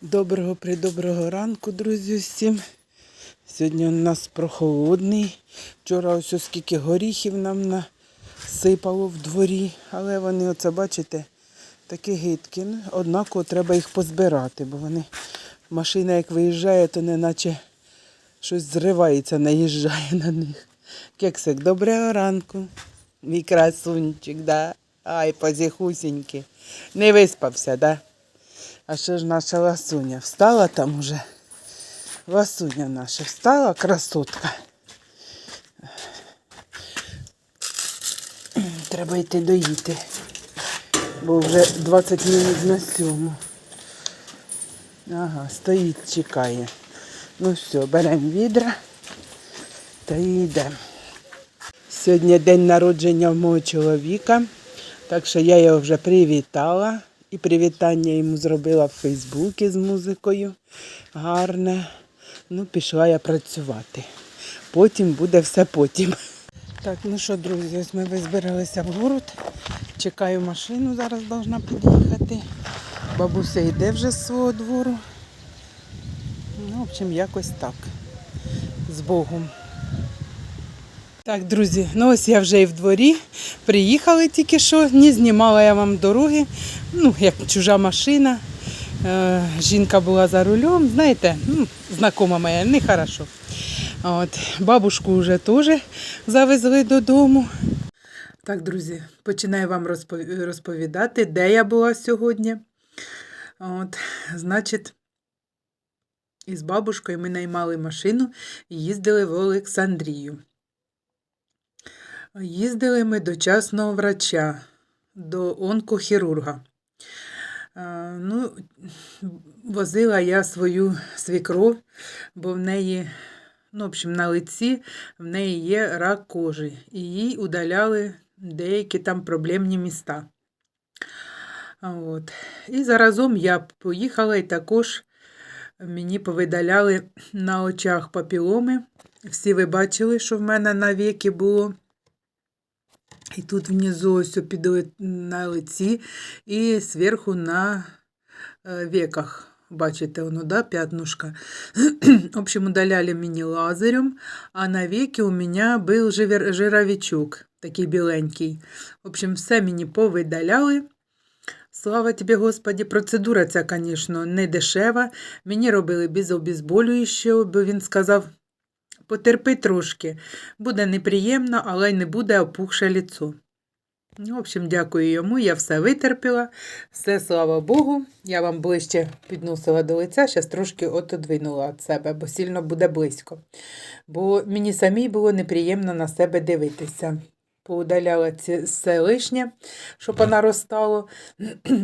Доброго придоброго ранку, друзі, всім. Сьогодні у нас прохолодний. Вчора ось оскільки горіхів нам насипало в дворі, але вони, оце бачите, такі гидкі. Ну, Однаково треба їх позбирати, бо вони машина як виїжджає, то неначе щось зривається, наїжджає на них. Кексик, доброго ранку. Мій красунчик, да? Ай, позіхусінький. Не виспався, да? А що ж наша ласуня? Встала там уже? Ласуня наша встала, красотка. Треба йти доїти, бо вже 20 минут на сьому. Ага, стоїть, чекає. Ну все, беремо відра та йдемо. Сьогодні день народження в мого чоловіка, так що я його вже привітала. І привітання йому зробила в Фейсбуці з музикою. Гарне. Ну, пішла я працювати. Потім буде все потім. Так, ну що, друзі, ось ми визбиралися в город. Чекаю машину, зараз должна під'їхати. Бабуся йде вже з свого двору. Ну, в общем, якось так. З Богом. Так, друзі, ну ось я вже і в дворі. Приїхали тільки що, не знімала я вам дороги. Ну, як чужа машина. Е, жінка була за рулем, знаєте, ну, знакома моя, не хорошо. От, бабушку вже теж завезли додому. Так, друзі, починаю вам розповідати, де я була сьогодні. От, значить, із бабушкою ми наймали машину і їздили в Олександрію. Їздили ми до частного врача, до онкохірурга. Ну, возила я свою свікров, бо в неї, ну, в общем, на лиці в неї є рак кожи, і їй удаляли деякі там проблемні міста. От. І заразом я поїхала і також мені повидаляли на очах папіломи. Всі ви бачили, що в мене на віки було. І тут внизу ось під на лиці і зверху на е, веках. Бачите, воно, да, пятнышко. В общем, удаляли мені лазером, а на веки у мене був жир, жировичок, такий біленький. В общем, все мені повидаляли. Слава тобі, Господі. Процедура ця, звісно, не дешева. Мені робили без обезболюючого, бо він сказав, потерпи трошки. Буде неприємно, але й не буде опухше ліцо. Ну, в общем, дякую йому, я все витерпіла. Все, слава Богу. Я вам ближче підносила до лиця, зараз трошки отодвинула від себе, бо сильно буде близько. Бо мені самій було неприємно на себе дивитися. Поудаляла все лишнє, щоб вона розстало.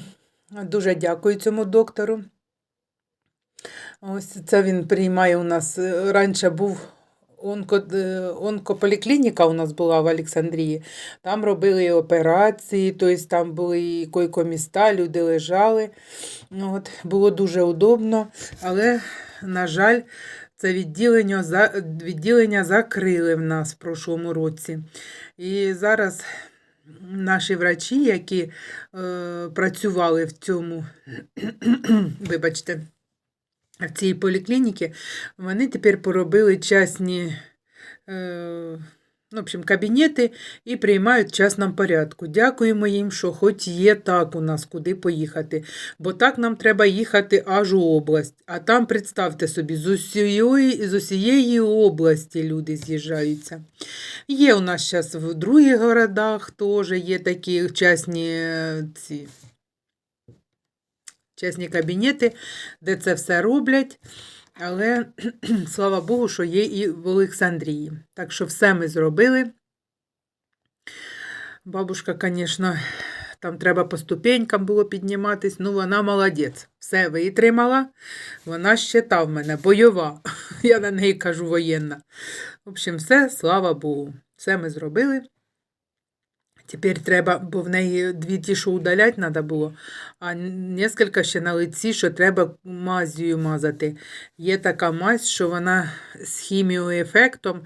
Дуже дякую цьому доктору. Ось це він приймає у нас. Раніше був онко, е, онкополіклініка у нас була в Олександрії. Там робили операції, тобто там були і койкоміста, люди лежали. Ну, От, було дуже удобно, але, на жаль, це відділення, відділення закрили в нас в прошлому році. І зараз наші врачі, які е, працювали в цьому, вибачте, в цій поліклініці, вони тепер поробили частні е, ну, в общем, кабінети і приймають в частному порядку. Дякуємо їм, що хоч є так у нас, куди поїхати. Бо так нам треба їхати аж у область. А там, представте собі, з усієї, з усієї області люди з'їжджаються. Є у нас зараз в других городах теж є такі частні е, ці. Чесні кабінети, де це все роблять. Але слава Богу, що є і в Олександрії. Так що все ми зробили. Бабушка, звісно, там треба по ступенькам було підніматись. Ну, вона молодець. Все витримала. Вона ще та в мене бойова. Я на неї кажу воєнна. В общем, все, слава Богу. Все ми зробили. Тепер треба, бо в неї дві ті, що удалять треба було, а нескільки ще на лиці, що треба мазію мазати. Є така мазь, що вона з хіміоефектом.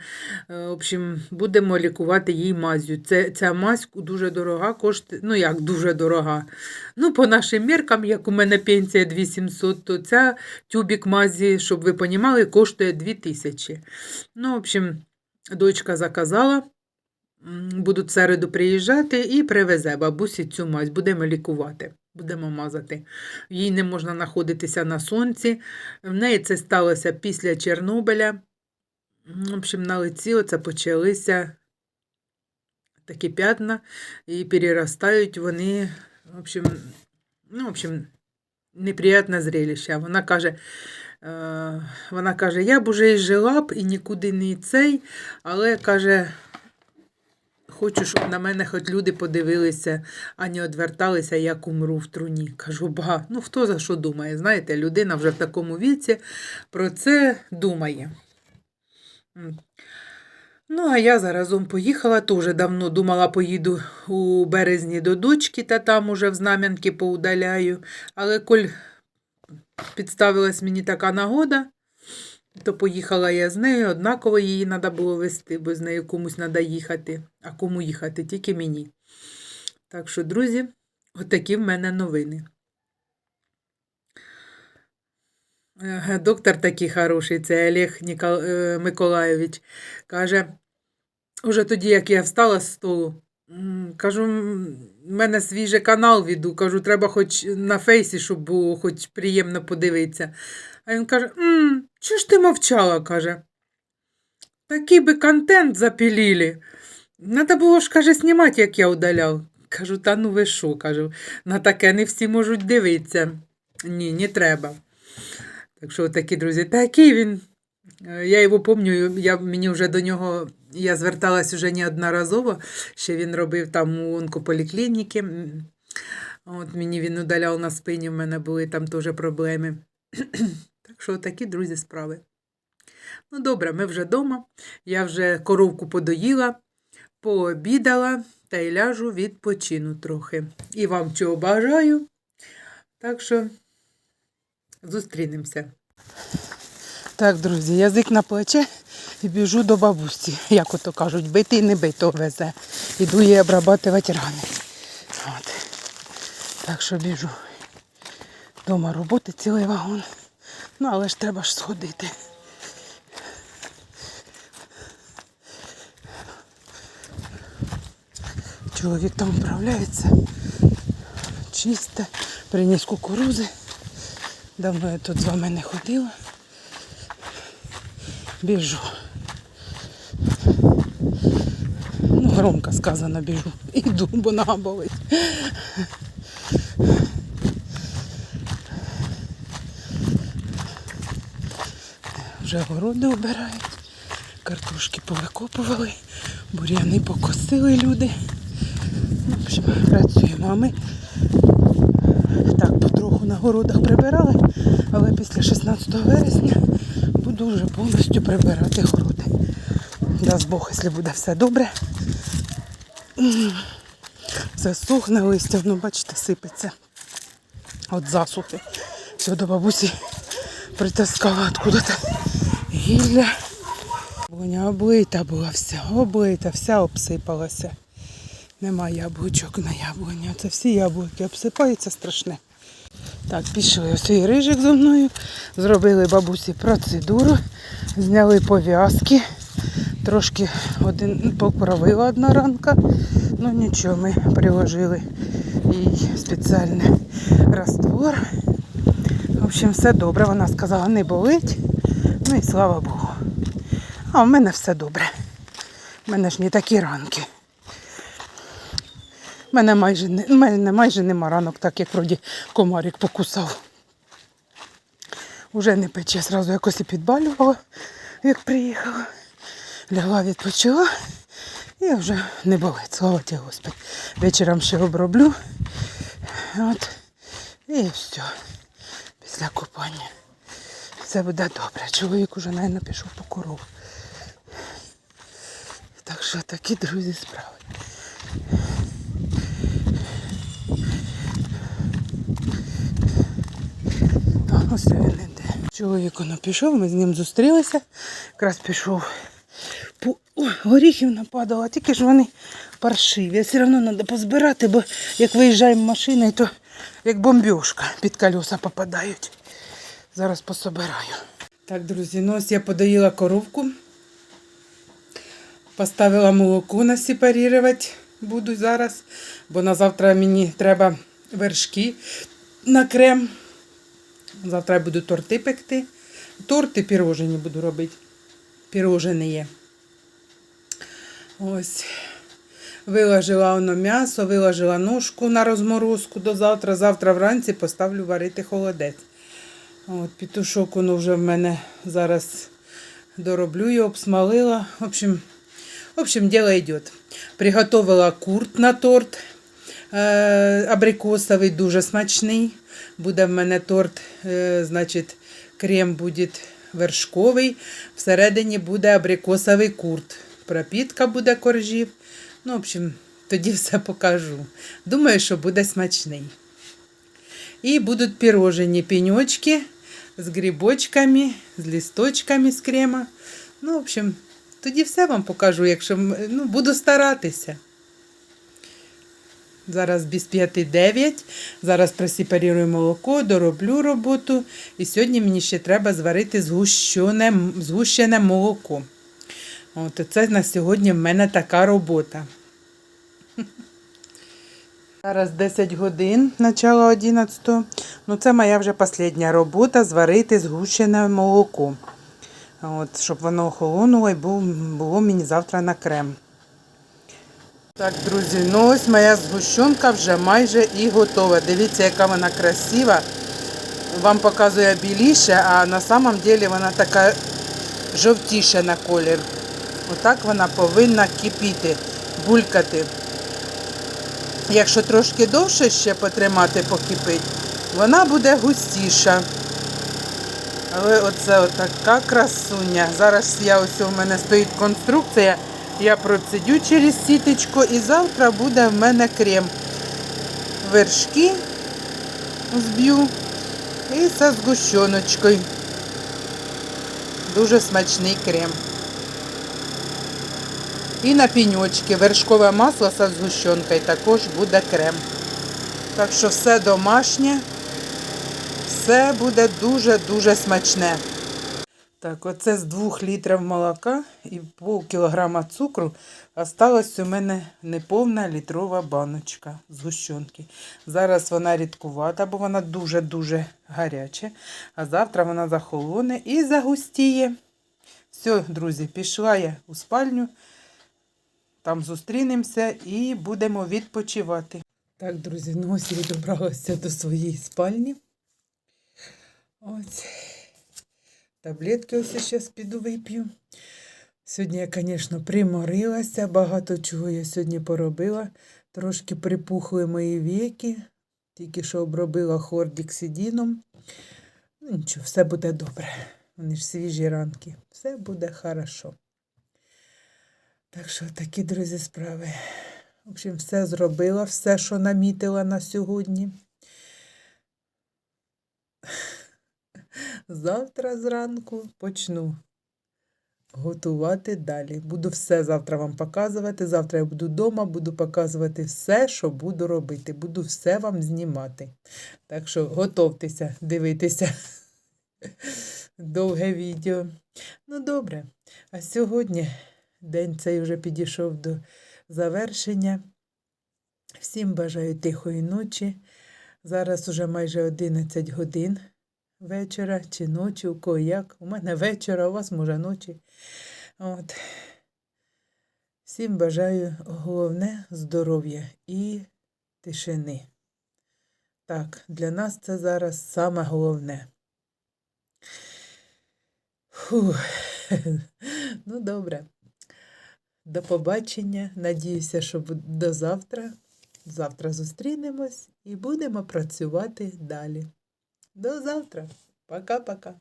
Е, В общем, будемо лікувати їй мазю. Це, ця мазь дуже дорога, коштує, ну як дуже дорога. Ну, по нашим міркам, як у мене пенсія 2700, то ця тюбік мазі, щоб ви понімали, коштує 2000. Ну, в общем, дочка заказала. В середу приїжджати і привезе бабусі цю мазь. Будемо лікувати, будемо мазати. Їй не можна знаходитися на сонці. В неї це сталося після Чорнобиля. В общем, на лиці оце почалися такі п'ятна і переростають вони. В общем, ну, в общем, неприятне зрелище. Вона каже, е, вона каже, я б уже і жила б, і нікуди не цей, але каже, хочу, щоб на мене хоч люди подивилися, а не одверталися, як умру в труні. Кажу, ба, ну хто за що думає? Знаєте, людина вже в такому віці про це думає. Ну, а я заразом поїхала, теж давно думала, поїду у березні до дочки, та там уже в Знам'янки поудаляю. Але коль підставилась мені така нагода, то поїхала я з нею, однаково її треба було вести, бо з нею комусь треба їхати. А кому їхати? Тільки мені. Так що, друзі, отакі в мене новини. Доктор такий хороший, це Олег е, Миколайович. Каже, уже тоді, як я встала з столу, кажу, в мене свій канал веду, кажу, треба хоч на фейсі, щоб було хоч приємно подивитися. А він каже: «М, чого ж ти мовчала? каже. Такий би контент запілили. Надо було ж, каже, знімати, як я удаляв. Кажу, та ну ви що, кажу, на таке не всі можуть дивитися. Ні, не треба. Так що такі друзі, такий він. Е, Я його пам'ятаю, я, мені вже до нього, я зверталась уже неодноразово, ще він робив там у онкополіклініки. От мені він удаляв на спині, в мене були там теж проблеми. Що такі, друзі, справи. Ну, добре, ми вже вдома. Я вже коровку подоїла, пообідала та й ляжу відпочину трохи. І вам чого бажаю. Так що зустрінемося. Так, друзі, язик на плече і біжу до бабусі. Як ото кажуть, битий не бито везе. Іду її обрабатувати рани. От. Так що біжу. Дома роботи цілий вагон. Ну, але ж треба ж сходити. Чоловік там вправляється. Чисте, приніс кукурузи. Давно я тут з вами не ходила. Біжу. Ну, громко сказано біжу. Іду, бо нога болить. Вже городи обирають, картошки повикопували, бур'яни покосили люди. В общем, працюємо. А ми так потроху на городах прибирали, але після 16 вересня буду вже повністю прибирати городи. Дасть Бог, якщо буде все добре. Засохне листя, ну бачите, сипеться. От засухи. Все до бабусі притаскала откуда-то гілля. Воня облита була вся, облита, вся обсипалася. Нема яблучок на яблуні. Це всі яблуки обсипаються страшне. Так, пішли і рижик зі мною. Зробили бабусі процедуру, зняли пов'язки. Трошки один поправила одна ранка. Ну нічого, ми приложили їй спеціальний раствор. В общем, все добре. Вона сказала, не болить. Ну і слава Богу. А в мене все добре. У мене ж не такі ранки. У мене майже, не, мене майже нема ранок, так як вроді комарик покусав. Уже не пече, зразу якось і підбалювала, як приїхала. Лягла, відпочила і вже не болить, слава ті Господи. Вечором ще оброблю. От. І все. Після купання все буде добре. Чоловік уже, мабуть, пішов по коров. Так що такі, друзі, справи. Ну, ну, Ось він іде. Чоловік воно пішов, ми з ним зустрілися. Якраз пішов. По... О, горіхів нападало, тільки ж вони паршиві. Все одно треба позбирати, бо як виїжджаємо машиною, то як бомбюшка під колеса попадають. Зараз пособираю. Так, друзі, ну ось я подоїла коровку. Поставила молоко насепарувати буду зараз, бо на завтра мені треба вершки на крем. Завтра я буду торти пекти. Торти пірожені буду робити. Пірожені є. Ось. Виложила воно м'ясо, виложила ножку на розморозку до завтра. Завтра вранці поставлю варити холодець. От, пітушок воно вже в мене зараз дороблю його, обсмалила. В общем, в общем, дело идет. Приготовила курт на торт. Е, абрикосовий, дуже смачний. Буде в мене торт, е, значить, крем буде вершковий. Всередині буде абрикосовий курт. Пропітка буде коржів. Ну, в общем, тоді все покажу. Думаю, що буде смачний. І будуть пірожені пеньочки з грибочками, з лісточками з крема. Ну, в общем, тоді все вам покажу, якщо ну, буду старатися. Зараз без 5-9. Зараз просепарую молоко, дороблю роботу. І сьогодні мені ще треба зварити згущене, згущене молоко. От це на сьогодні в мене така робота. Зараз 10 годин, начало 11. Ну, це моя вже остання робота зварити згущене молоко. От, щоб воно охолонуло і було, мені завтра на крем. Так, друзі, ну ось моя згущенка вже майже і готова. Дивіться, яка вона красива. Вам показує біліше, а на самом деле вона така жовтіша на колір. Отак вона повинна кипіти, булькати. Якщо трошки довше ще потримати, покипить, вона буде густіша. Але оце отака красуня. Зараз я ось у мене стоїть конструкція. Я процедю через сіточку і завтра буде в мене крем. Вершки зб'ю і зі згущеночкою. Дуже смачний крем. І на піньочки. Вершкове масло зі згущенкою також буде крем. Так що все домашнє. Все буде дуже-дуже смачне. Так, оце з 2 літрів молока і пол кілограма цукру осталась у мене неповна літрова баночка згущенки. Зараз вона рідкувата, бо вона дуже-дуже гаряча. А завтра вона захолоне і загустіє. Все, друзі, пішла я у спальню. Там зустрінемося і будемо відпочивати. Так, друзі, ну ось я добралася до своєї спальні. Ось. Таблетки ось зараз піду вип'ю. Сьогодні я, звісно, приморилася, багато чого я сьогодні поробила. Трошки припухли мої віки, тільки що обробила хордіксидіном. Ну, нічого, все буде добре. Вони ж свіжі ранки. Все буде хорошо. Так що такі, друзі, справи. В общем, все зробила, все, що намітила на сьогодні. Завтра зранку почну готувати далі. Буду все завтра вам показувати. Завтра я буду вдома, буду показувати все, що буду робити. Буду все вам знімати. Так що готовтеся дивитися довге відео. Ну, добре. А сьогодні день цей вже підійшов до завершення. Всім бажаю тихої ночі. Зараз уже майже 11 годин вечора чи ночі, у кого як. У мене вечора, у вас може ночі. От. Всім бажаю головне здоров'я і тишини. Так, для нас це зараз саме головне. Фух. Ну, добре. До побачення. Надіюся, що до завтра. Завтра зустрінемось і будемо працювати далі. До завтра. Пока-пока.